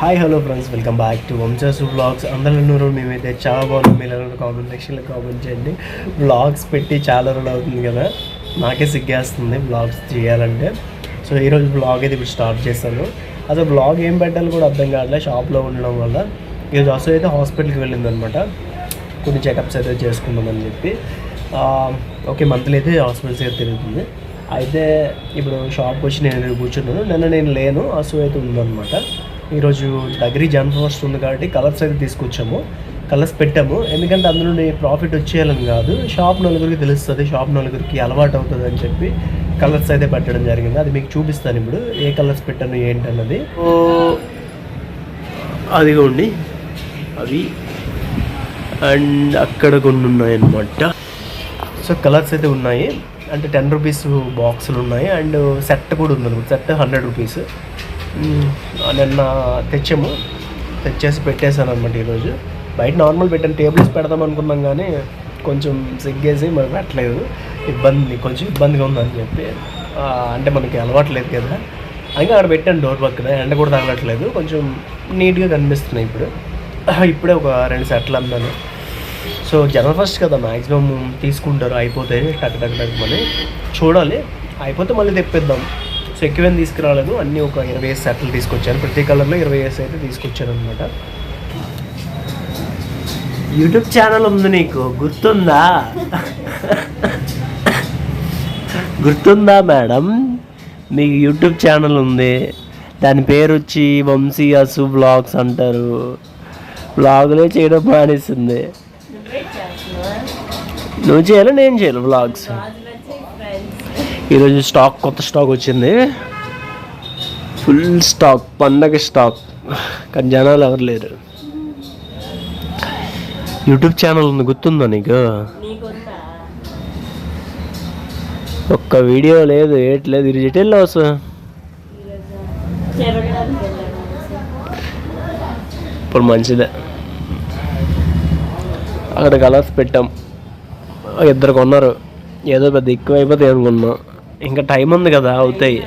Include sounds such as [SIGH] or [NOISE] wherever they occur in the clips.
Hi hello friends welcome back to వంశాసు blogs అందరూ మేమైతే చాలా బాగున్నాం. మీరు కామెంట్ సెక్షన్లో కామెంట్ చేయండి. బ్లాగ్స్ పెట్టి చాలా రోజులు అవుతుంది కదా? నాకే సిగ్గేస్తుంది బ్లాగ్స్ చేయాలంటే. సో ఈరోజు బ్లాగ్ అయితే ఇప్పుడు స్టార్ట్ చేశాను. అసలు బ్లాగ్ ఏం పెట్టాలో కూడా అర్థం కావట్లేదు షాప్లో ఉండడం వల్ల. ఈరోజు అసలు అయితే హాస్పిటల్కి వెళ్ళిందనమాట కొన్ని చెకప్స్ అయితే చేసుకుందామని చెప్పి. ఓకే మంత్లీ అయితే హాస్పిటల్స్ అయితే తిరుగుతుంది. అయితే ఇప్పుడు షాప్కి వచ్చి నేను కూర్చున్నాను. నిన్న నేను లేను. అసలు అయితే ఉందన్నమాట. ఈరోజు దగ్గర జన్ ఫస్ట్ ఉంది కాబట్టి కలర్స్ అయితే తీసుకొచ్చాము. కలర్స్ పెట్టాము. ఎందుకంటే అందులో ప్రాఫిట్ వచ్చేయాలని కాదు. షాప్ నలుగురికి తెలుస్తుంది. షాప్ నలుగురికి అలవాటు అవుతుంది అని చెప్పి కలర్స్ అయితే పెట్టడం జరిగింది. అది మీకు చూపిస్తాను ఇప్పుడు. ఏ కలర్స్ పెట్టాను ఏంటన్నది ఓ అదిగోండి. అవి. అండ్ అక్కడ కొన్ని ఉన్నాయన్నమాట. సో కలర్స్ అయితే ఉన్నాయి. అంటే టెన్ రూపీస్ బాక్సులు ఉన్నాయి. అండ్ సెట్ కూడా ఉంది. Set hundred rupees. నిన్న తెచ్చాము. తెచ్చేసి పెట్టేశాను అనమాట ఈరోజు. బయట నార్మల్ పెట్టాను టేబుల్స్ పెడదాం అనుకున్నాం కానీ కొంచెం సిగ్గేసి మరి పెట్టలేదు. ఇబ్బంది కొంచెం ఇబ్బందిగా ఉందని చెప్పి అంటే మనకి అలవాట్లేదు కదా. ఇంకా అక్కడ పెట్టాను డోర్ పక్కన ఎండ కూడా తగలట్లేదు. కొంచెం నీట్గా కనిపిస్తున్నాయి ఇప్పుడు. [COUGHS] ఇప్పుడే ఒక రెండు సెట్లు అన్నాను. సో జనరల్ ఫస్ట్ కదా మ్యాక్సిమం తీసుకుంటారు అయిపోతే టక్ టక్ టక్ అని చూడాలి అయిపోతే మళ్ళీ తెప్పిద్దాం. సో ఎక్కువేం తీసుకురాలేదు అన్నీ ఒక ఇరవై సెట్లు తీసుకొచ్చాను ప్రతి కలర్లో ఇరవై వేస్ అయితే తీసుకొచ్చాను అనమాట యూట్యూబ్ ఛానల్ ఉంది నీకు గుర్తుందా? గుర్తుందా మేడం? మీకు యూట్యూబ్ ఛానల్ ఉంది. దాని పేరు వచ్చి వంశీ అసు బ్లాగ్స్ అంటారు. బ్లాగులే చేయడం మానేసింది. నువ్వు చేయాలి? నేను చేయాలి వ్లాగ్స్ ఈరోజు స్టాక్ కొత్త స్టాక్ వచ్చింది. ఫుల్ స్టాక్ పండగ స్టాక్. కానీ జనాలు ఎవరు లేరు. యూట్యూబ్ ఛానల్ ఉంది గుర్తుందా నీకు? ఒక్క వీడియో లేదు ఏట్ లేదు ఇది రిటైల్ లాస్. ఇప్పుడు మంచిదే. అక్కడ కలర్స్ పెట్టాం. ఇద్దరు కొన్నారు. ఏదో పెద్ద ఎక్కువ అయిపోతాయి అనుకున్నాం ఇంకా టైం ఉంది కదా అవుతాయి.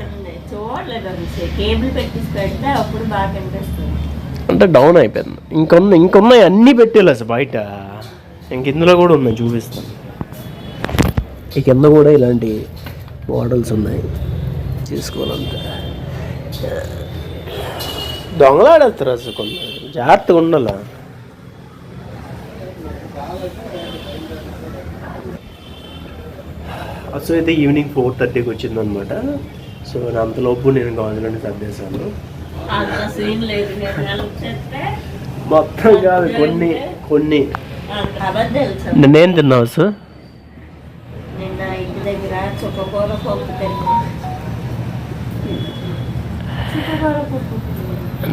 అంటే డౌన్ అయిపోయింది. ఇంకొన్న ఇంకొన్నాయి అన్నీ పెట్టేలే అసలు బయట. ఇంక ఇందులో కూడా ఉన్నాయి చూపిస్తాను. ఈ కింద కూడా ఇలాంటి మోడల్స్ ఉన్నాయి. తీసుకోవాలంటే. దొంగలాడేస్తారు అసలు కొన్ని జాగ్రత్తగా ఉండాలా? అసలు అయితే ఈవినింగ్ ఫోర్ థర్టీకి వచ్చిందనమాట. సో అంతలోపు నేను గాజులని సర్దేశాను. మొత్తం కాదు కొన్ని కొన్ని. నేనేం తిన్నావు సార్?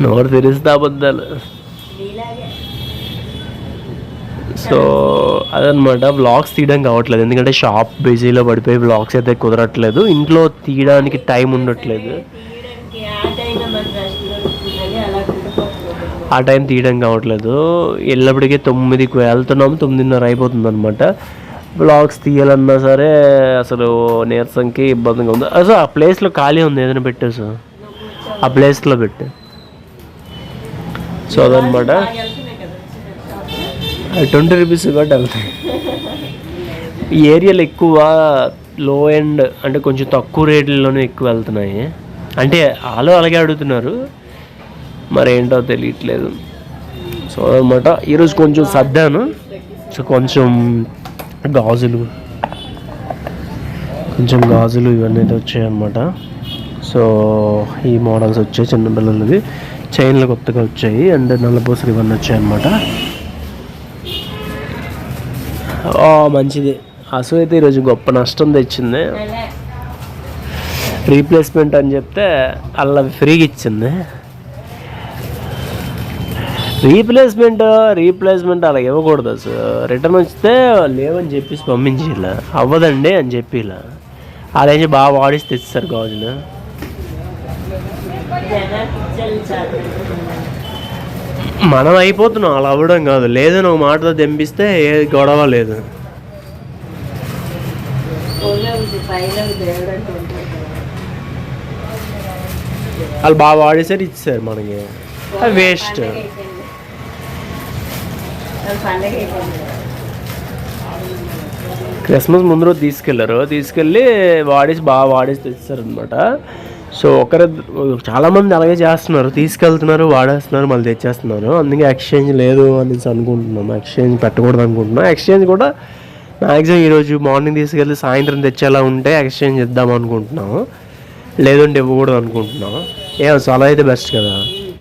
నోరు తెరిస్తే అబద్ధాలు. సో అదనమాట వ్లాగ్స్ తీయడం కావట్లేదు. ఎందుకంటే షాప్ బిజీలో పడిపోయి వ్లాగ్స్ అయితే కుదరట్లేదు. ఇంట్లో తీయడానికి టైం ఉండట్లేదు. ఆ టైం తీయడం కావట్లేదు. ఎల్లప్పటికీ తొమ్మిదికి వెళ్తున్నాము తొమ్మిదిన్నర అయిపోతుంది అనమాట బ్లాగ్స్ తీయాలన్నా సరే అసలు నీరసంకి ఇబ్బందిగా ఉంది. అసలు ఆ ప్లేస్లో ఖాళీ ఉంది ఏదైనా పెట్టేసు ఆ ప్లేస్లో పెట్టు. సో అదనమాట. ట్వంటీ రూపీస్ కూడా వెళ్తాయి ఈ ఏరియాలో ఎక్కువ లో ఎండ్ అంటే కొంచెం తక్కువ రేట్లలోనే ఎక్కువ వెళ్తున్నాయి. అంటే వాళ్ళు అలాగే అడుగుతున్నారు. మరి ఏంటో తెలియట్లేదు. సో అనమాట ఈరోజు కొంచెం సర్దాను. సో కొంచెం గాజులు. కొంచెం గాజులు ఇవన్నీ అయితే వచ్చాయన్నమాట సో ఈ మోడల్స్ వచ్చాయి చిన్నపిల్లలవి చైన్లు కొత్తగా వచ్చాయి. అండ్ నల్లపూసలు ఇవన్నీ వచ్చాయన్నమాట మంచిది. అసూ అయితే ఈరోజు గొప్ప నష్టం తెచ్చింది. రీప్లేస్మెంట్ అని చెప్తే అలా ఫ్రీగా ఇచ్చింది. రీప్లేస్మెంట్ రీప్లేస్మెంట్ అలా ఇవ్వకూడదు అసలు. రిటర్న్ వస్తే లేవని చెప్పేసి పంపించి ఇలా అవ్వదండి అని చెప్పి ఇలా అదేంటి బాగా వాడిసి తెచ్చారు గాజులు మనం అయిపోతున్నాం అలా అవ్వడం కాదు. లేదని ఒక మాటతో తెంపిస్తే ఏ గొడవ లేదు. వాళ్ళు బాగా వాడేసారు ఇచ్చారు మనకి. వేస్ట్. క్రిస్మస్ ముందు రోజు తీసుకెళ్ళారు తీసుకెళ్ళి వాడేసి బాగా వాడేసి తెచ్చారు అనమాట సో ఒకరు చాలామంది అలాగే చేస్తున్నారు తీసుకెళ్తున్నారు వాడేస్తున్నారు మళ్ళీ తెచ్చేస్తున్నారు. అందుకే ఎక్స్చేంజ్ లేదు అనేసి అనుకుంటున్నాము ఎక్స్చేంజ్ పెట్టకూడదు అనుకుంటున్నాం. ఎక్స్చేంజ్ కూడా మ్యాక్సిమం ఈరోజు మార్నింగ్ తీసుకెళ్ళి సాయంత్రం తెచ్చేలా ఉంటే ఎక్స్చేంజ్ ఇద్దాం అనుకుంటున్నాము. లేదంటే ఇవ్వకూడదు అనుకుంటున్నాము. ఏ అలా అయితే బెస్ట్ కదా.